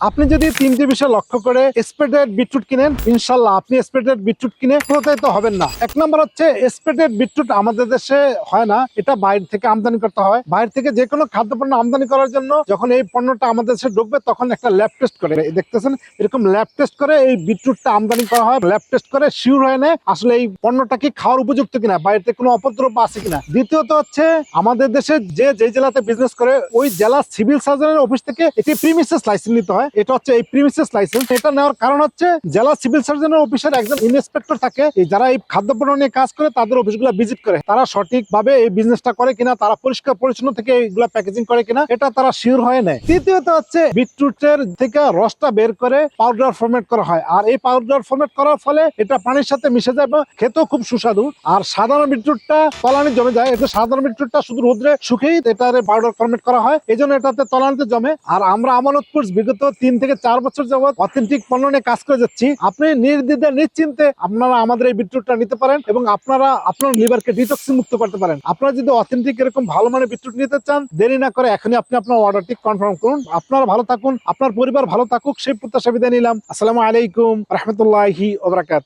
আপনি যদি তিনটি বিষয় লক্ষ্য করে স্প্রেডেড বিটরুট কিনেন, ইনশাল্লাহ আপনি স্প্রেডেড বিটরুট কিনে প্রতারিত হবেন না। এক নম্বর হচ্ছে স্প্রেডেড বিটরুট আমাদের দেশে হয় না, এটা বাইরে থেকে আমদানি করতে হয়। বাইরে থেকে যে কোনো খাদ্যপণ্য আমদানি করার জন্য যখন এই পণ্যটা আমাদের দেশে ঢুকবে, তখন একটা ল্যাব টেস্ট করে। দেখতেছেন, এরকম ল্যাব টেস্ট করে এই বিটরুটটা আমদানি করা হয়। ল্যাব টেস্ট করে শিওর হয় না, আসলে এই পণ্যটা কি খাওয়ার উপযুক্ত কিনা, বাইরে থেকে কোনো অপদ্রব্য আছে কিনা। দ্বিতীয়ত হচ্ছে, আমাদের দেশে যে যে জেলাতে বিজনেস করে, ওই জেলা সিভিল সার্জনের অফিস থেকে এটি প্রিমিসেস লাইসেন্স নিতে হয়। এটা হচ্ছে এই প্রিমিসেস লাইসেন্স এটা নেওয়ার কারণ হচ্ছে জেলা সিভিল সার্জনের অফিসের একজন ইন্সপেক্টর থাকে। যারা এই খাদ্যপণ্য নিয়ে কাজ করে, তাদের অফিসগুলো ভিজিট করে। তারা সঠিকভাবে এই বিজনেসটা করে কিনা, তারা পরিষ্কার পরিচ্ছন্ন থেকে এইগুলা প্যাকেজিং করে কিনা, এটা তারা শিওর হয়ে নেয়। তৃতীয়ত হচ্ছে বিটরুটের থেকে রসটা বের করে পাউডার ফরমেট করা হয়। আর এই পাউডার ফরমেট করার ফলে এটা পানির সাথে মিশে যায় এবং খেতেও খুব সুস্বাদু। আর সাধারণ বিটরুটটা তলানি জমে যায়। এটা সাধারণ বিটরুটটা শুধু রোদ্রে শুকিয়ে এটার পাউডার ফরমেট করা হয়। এই জন্য এটাতে তলানিতে জমে। আর আমরা আমানত বিগত তিন থেকে চার বছর যাবৎ অথেন্টিক পণ্য নিয়ে কাজ করে যাচ্ছি। আপনি নির্দ্বিধা নিশ্চিন্তে আপনারা আমাদের এই বিটরুটটা নিতে পারেন এবং আপনারা আপনার লিভারকে ডিটক্সি মুক্ত করতে পারেন। আপনারা যদি অথেন্টিক এরকম ভালো মানের বিটরুট নিতে চান, দেরি না করে এখনই আপনি আপনার অর্ডারটি কনফার্ম করুন। আপনারা ভালো থাকুন, আপনার পরিবার ভালো থাকুক, সেই প্রত্যাশা বিদায় নিলাম। আসসালামু আলাইকুম, রহমতুল্লাহি ওবরাকাত